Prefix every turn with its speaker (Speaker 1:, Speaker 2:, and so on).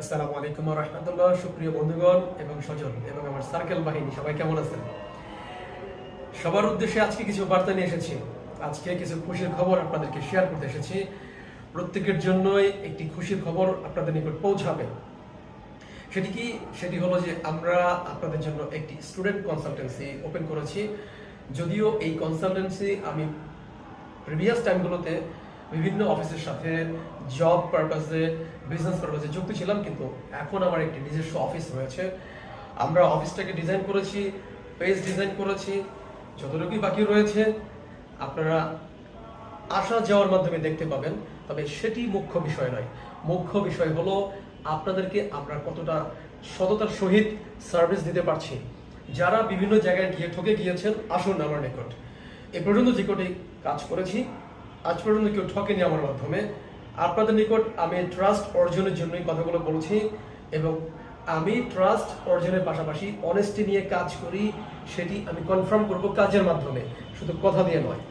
Speaker 1: আসসালামু আলাইকুম রহমতুল্লাহ। সুপ্রিয় বন্ধুগণ এবং এবং আমার সার্কেল বাহিনী, সবাই কেমন আছেন? সবার উদ্দেশ্যে আজকে কিছু বার্তা নিয়ে এসেছি। আজকে কিছু খুশির খবর আপনাদেরকে শেয়ার করতে এসেছি। প্রত্যেকের জন্যই একটি খুশির খবর আপনাদের নিকট পৌঁছাবে। সেটি কি? সেটি হলো যে আমরা আপনাদের জন্য একটি স্টুডেন্ট কনসালটেন্সি ওপেন করেছি। যদিও এই কনসালটেন্সি আমি প্রিভিয়াস টাইমগুলোতে বিভিন্ন অফিসের সাথে জব পারপাসে বিজনেস পারপাসে যুক্ত ছিলাম কিন্তু এখন আমার একটি নিজস্ব অফিস রয়েছে। আমরা অফিসটাকে ডিজাইন করেছি পেজ ডিজাইন করেছি, যতটুকুই বাকি রয়েছে, আপনারা আসা যাওয়ার মাধ্যমে দেখতে পাবেন। তবে সেটি মুখ্য বিষয় নয়। মুখ্য বিষয় হলো আপনাদেরকে আমরা কতটা সততার সহিত সার্ভিস দিতে পারছি। যারা বিভিন্ন জায়গায় গিয়ে ঠকে গিয়েছেন, আসুন আমার নিকট। এ পর্যন্ত যে কটি কাজ করেছি আজ পর্যন্ত কেউ ঠকেনি আমার মাধ্যমে। আপনাদের নিকট আমি ট্রাস্ট অর্জনের জন্যই কথাগুলো বলছি এবং আমি ট্রাস্ট অর্জনের পাশাপাশি অনেস্টি নিয়ে কাজ করি, সেটি আমি কনফার্ম করব কাজের মাধ্যমে। শুধু কথা দিয়ে নয়।